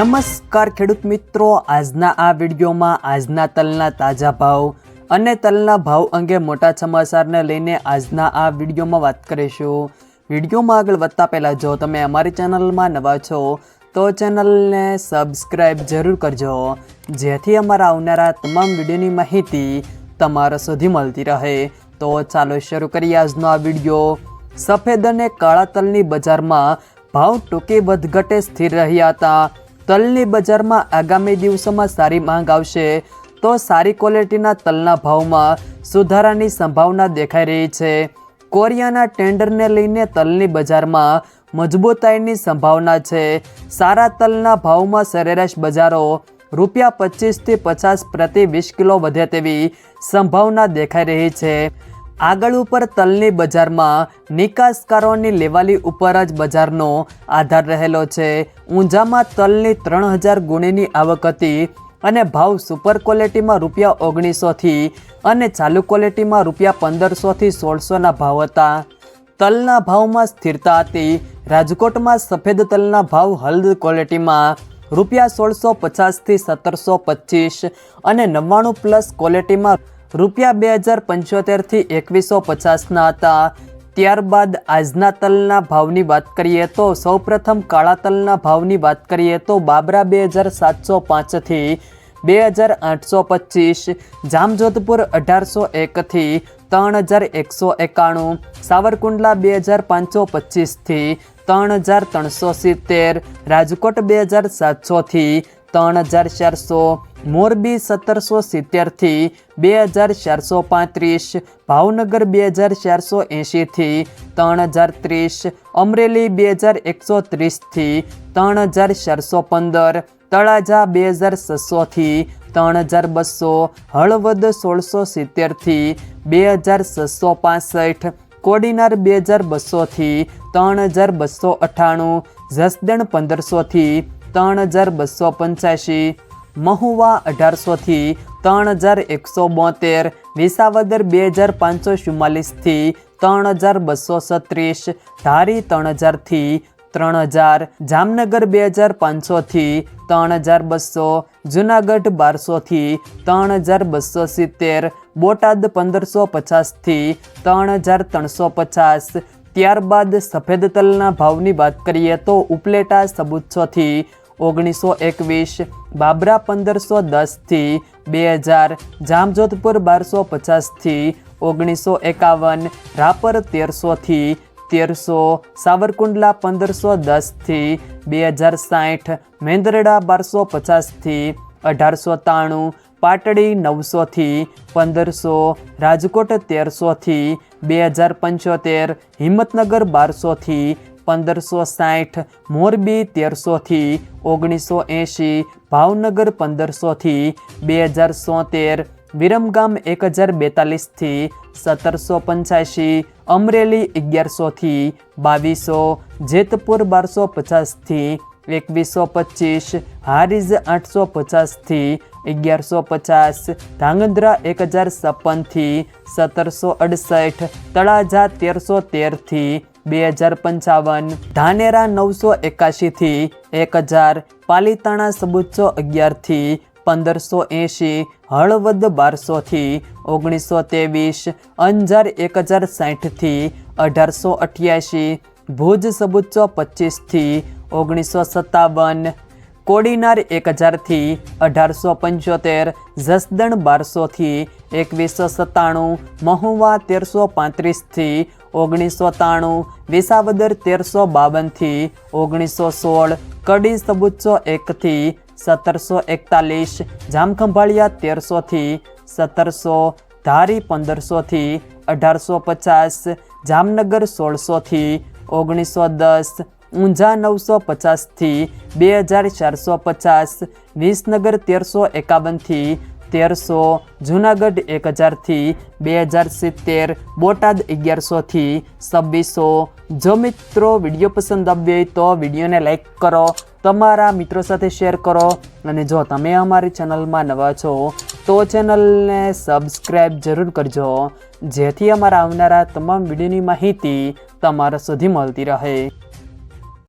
નમસ્કાર ખેડૂત મિત્રો, આજના આ વિડીયોમાં આજના તલના તાજા ભાવ અને તલના ભાવ અંગે મોટા સમાચારને લઈને આજના આ વિડીયોમાં વાત કરીશું. વિડીયોમાં આગળ વધતા પહેલાં જો તમે અમારી ચેનલમાં નવા છો, તો ચેનલને સબસ્ક્રાઈબ જરૂર કરજો, જેથી અમારા આવનારા તમામ વિડીયોની માહિતી તમારા સુધી મળતી રહે. તો ચાલો શરૂ કરીએ આજનો આ વીડિયો. સફેદ અને કાળા તલની બજારમાં ભાવ ટૂંકી વધઘટે સ્થિર રહ્યા હતા. તલની બજારમાં આગામી દિવસોમાં સારી માંગ આવશે. તો સારી ક્વોલિટીના તલના ભાવમાં સુધારાની સંભાવના દેખાઈ રહી છે. કોરિયાના ટેન્ડરને લઈને તલની બજારમાં મજબૂતાઈની સંભાવના છે. સારા તલના ભાવમાં સરેરાશ બજારો રૂપિયા પચીસથી પચાસ પ્રતિ વીસ કિલો વધે તેવી સંભાવના દેખાઈ રહી છે. આગળ ઉપર તલની બજારમાં નિકાસકારોની લેવાલી ઉપર જ બજારનો આધાર રહેલો છે. ઊંઝામાં તલની ત્રણ હજાર ગુણીની આવક હતી અને ભાવ સુપર ક્વોલિટીમાં રૂપિયા ઓગણીસોથી અને ચાલુ ક્વોલિટીમાં રૂપિયા પંદરસોથી સોળસોના ભાવ હતા. તલના ભાવમાં સ્થિરતા હતી. રાજકોટમાં સફેદ તલના ભાવ હલ્દ ક્વોલિટીમાં રૂપિયા સોળસો પચાસથી સત્તરસો પચીસ અને નવ્વાણું પ્લસ ક્વોલિટીમાં રૂપિયા બે હજાર પંચોતેરથી એકવીસો પચાસના હતા. ત્યારબાદ આજના તલના ભાવની વાત કરીએ તો સૌપ્રથમ કાળા તલના ભાવની વાત કરીએ તો બાબરા બે હજાર સાતસો પાંચથી બે હજાર આઠસો પચીસ, જામજોધપુર અઢારસો એકથી ત્રણ હજાર એકસો એકાણું, સાવરકુંડલા બે હજાર પાંચસો પચીસથી ત્રણ હજાર ત્રણસો સિત્તેર, રાજકોટ બે હજાર સાતસોથી ત્રણ હજાર ચારસો, મોરબી સત્તરસો સિત્તેરથી બે હજાર ચારસો પાંત્રીસ, ભાવનગર બે હજાર ચારસો એંશીથી ત્રણ હજાર ત્રીસ, અમરેલી બે હજાર એકસો ત્રીસથી ત્રણ હજાર ચારસો પંદર, તળાજા બે હજાર છસોથી ત્રણ હજાર બસો, હળવદ સોળસો સિત્તેરથી બે હજાર છસો પાસઠ, કોડીનાર બે હજાર બસોથી ત્રણ હજાર બસો અઠ્ઠાણું, જસદણ પંદરસોથી ત્રણ હજાર બસો પંચ્યાસી મહુવા અઢારસોથી ત્રણ હજાર એકસો બોતેર, વિસાવદર બે હજાર પાંચસો ચુમ્માલીસથી ત્રણ હજાર બસો છત્રીસ ધારી ત્રણ હજારથી ત્રણ હજાર, જામનગર બે હજાર પાંચસોથી ત્રણ હજાર બસો, જુનાગઢ બારસોથી ત્રણ હજાર બસો સિત્તેર, બોટાદ પંદરસો પચાસથી ત્રણ હજાર ત્રણસો પચાસ, ત્યારબાદ સફેદ તલના ભાવની વાત કરીએ તો ઉપલેટા સબુચ્છોથી ઓગણીસો એકવીસ, બાબરા પંદરસો દસથી બે હજાર, જામજોધપુર બારસો પચાસથી ઓગણીસો એકાવન, રાપર તેરસોથી તેરસો, સાવરકુંડલા પંદરસો દસથી બે હજાર સાઠ, મેંદરડા બારસો પચાસથી અઢારસો ત્રાણું, પાટડી નવસોથી પંદરસો, રાજકોટ તેરસોથી બે હજાર પંચોતેર, હિંમતનગર બારસોથી પંદરસો સાઠ, મોરબી તેરસોથી ઓગણીસો એંશી, ભાવનગર પંદરસોથી બે હજાર સોતેર, વિરમગામ એક હજાર બેતાલીસથી સત્તરસો પંચ્યાસી અમરેલી અગિયારસોથી બાવીસો, જેતપુર બારસો પચાસથી એકવીસો પચીસ, હારીજ આઠસો પચાસથી અગિયારસો પચાસ, ધાંગધ્રા એક હજાર છપ્પનથી સત્તરસો અડસઠ, તળાજા તેરસો તેરથી બે હજાર પંચાવન, ધાનેરા નવસો એકાશીથી એક હજાર, પાલીતાણા સબુચ્ચો અગિયારથી પંદરસો એંશી, હળવદ બારસોથી ઓગણીસો ત્રેવીસ, અંજાર એક હજાર સાઠથી અઢારસો અઠ્યાસી ભુજ સબુચ્ચો પચીસથી ઓગણીસો સત્તાવન, કોડીનાર એક હજારથી અઢારસો પંચોતેર, જસદણ બારસોથી એકવીસો સત્તાણું, મહુવા તેરસો પાંત્રીસથી ઓગણીસો ત્રાણું વિસાવદર તેરસો બાવનથી ઓગણીસો સોળ કડી સબુચ્ચો એકથી સત્તરસો એકતાલીસ જામખંભાળિયા તેરસોથી સત્તરસો, ધારી પંદરસોથી અઢારસો પચાસ જામનગર સોળસોથી ઓગણીસો દસ ઊંઝા નવસો પચાસથી બે હજાર ચારસો પચાસ વિસનગર તેરસો એકાવનથી તેરસો, જુનાગઢ એક હજારથી બે હજાર સિત્તેર, બોટાદ અગિયારસોથી છવ્વીસો. જો મિત્રો વીડિયો પસંદ આવ્યો હોય તો વિડીયોને લાઈક કરો, તમારા મિત્રો સાથે શેર કરો અને જો તમે અમારી ચેનલમાં નવા છો, તો ચેનલને સબસ્ક્રાઈબ જરૂર કરજો, જેથી અમારા આવનારા તમામ વિડીયોની માહિતી તમારા સુધી મળતી રહે.